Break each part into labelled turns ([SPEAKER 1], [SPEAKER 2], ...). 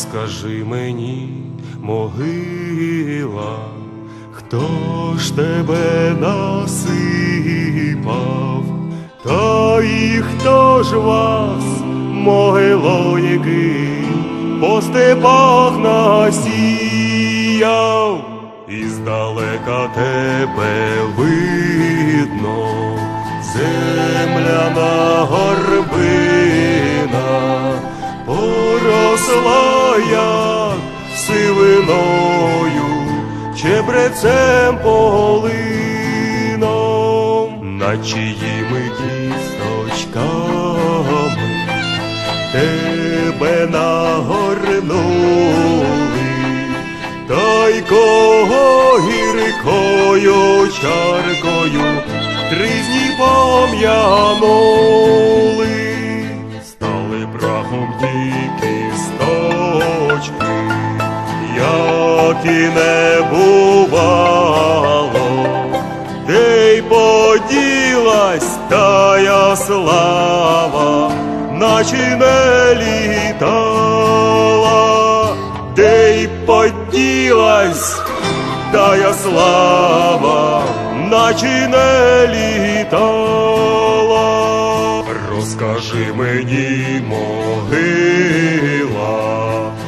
[SPEAKER 1] Розкажи мені, могила, хто ж тебе насипав, та і хто ж вас, могилоніки, по степах насіяв, і здалека тебе видно, земляна горбина сивиною, чебрецем полином, на чиїми кісточками тебе нагорнули, та й кого гіркою чаркою тризні пом'янули, як не бувало, де й поділась тая слава, наче не літала, де й поділась тая слава, наче не літала. Розкажи мені, могила,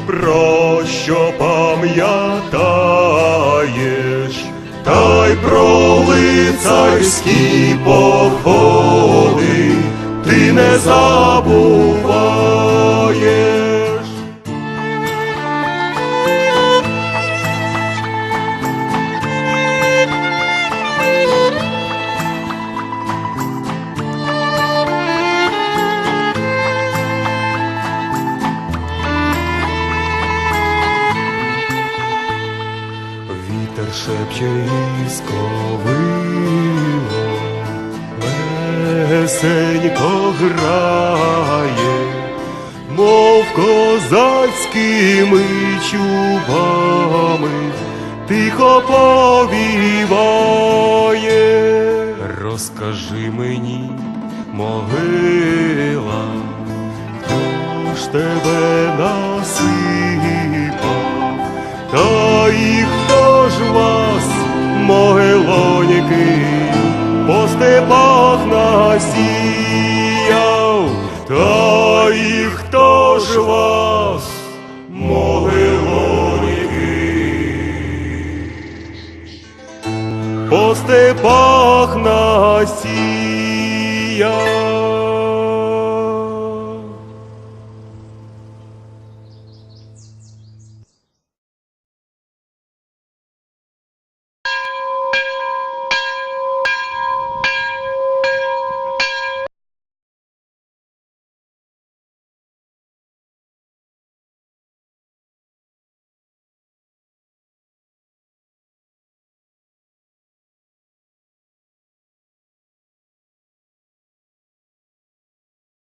[SPEAKER 1] про що пам'ятаєш, та й про лицарські походи ти не забуваєш. Шепче із ковило, лесенько грає, мов козацькими чубами, тихо повіває. Розкажи мені, могила, хто ж тебе насипав? І хто ж вас, могилоніки, по степах насіяв, та і хто ж вас, могилоніки, по степах насіяв.